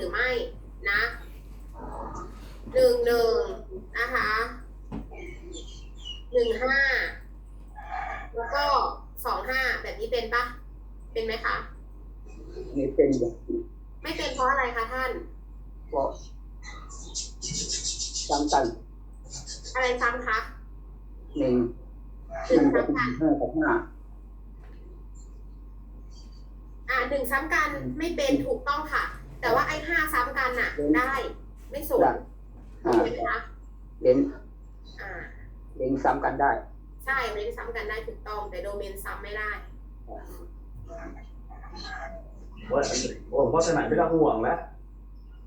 หรือไม่นะหนึ่งหนึ่งนะคะหนึ่งห้าแล้วก็สองห้าแบบนี้เป็นปะเป็นไหมคะนี่เป็นอย่างไม่เป็นเพราะอะไรคะท่านเพราะจำกันอะไรซ้ำคะหนึ่งหนึ่งมันจะซ้ำเป็กันนห้ากับห้าอ่าหนึ่งซ้ำกันไม่เป็นถูกต้องค่ะ แต่ว่าไอ้ห้าซ้ำกันน่ะ ได้ ไม่สูงได้อ่าใช่ไหมคะเล่นอ่าเล่นซ้ำกันได้ ใช่เว้นซ้ำกันได้ถูกต้อง แต่โดเมนซ้ำไม่ได้ว่าผมว่าสนามไม่ต้องห่วงแล้ว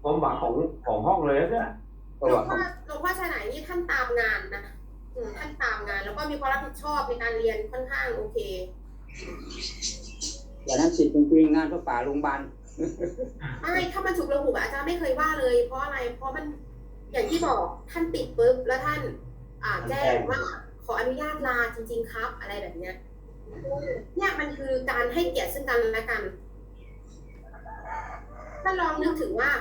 ความหวังของของห้องเลยนะเพหลราะวว่างพ่อหลวงพ่อชายไหนนี่ท่านตามงานนะอืมท่านตามงาน แล้วก็มีความรับผิดชอบในการเรียนค่อนข้างโอเคอย่างนั้นสิทธิ์จริงๆงานพระป่าโรงพยาบาล ไม่ถ้ามันฉุกระหุกอะอาจารย์ไม่เคยว่าเลย เพราะอะไร เพราะมันอย่างที่บอกท่านติดปุ๊บแล้วท่าน อ่าแจ้งว่าขออนุญาตลาจริง ๆ ครับ อะไรแบบเนี้ยเนี่ยมันคือการให้เกียรติซึ่งกันและกัน ถ้าลองนึกถึงว่า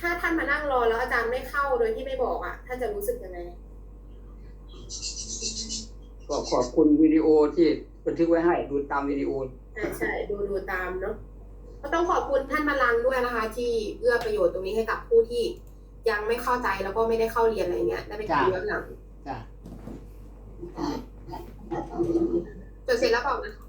ถ้าท่านมานั่งรอแล้วอาจารย์ไม่เข้าโดยที่ไม่บอกอะท่านจะรู้สึกยังไงก็ขอบคุณวิดีโอที่บันทึกไว้ให้ดูตามวิดีโอใช่ใช่ดูดูตามเนาะ ก็ต้องขอบคุณท่านมาลังด้วยนะคะ ที่เอื้อประโยชน์ตรงนี้ให้กับผู้ที่ยังไม่เข้าใจแล้วก็ไม่ได้เข้าเรียนอะไรเงี้ยได้ไปดูย้อนหลังจ้ะจดเสร็จแล้วบอกนะคะ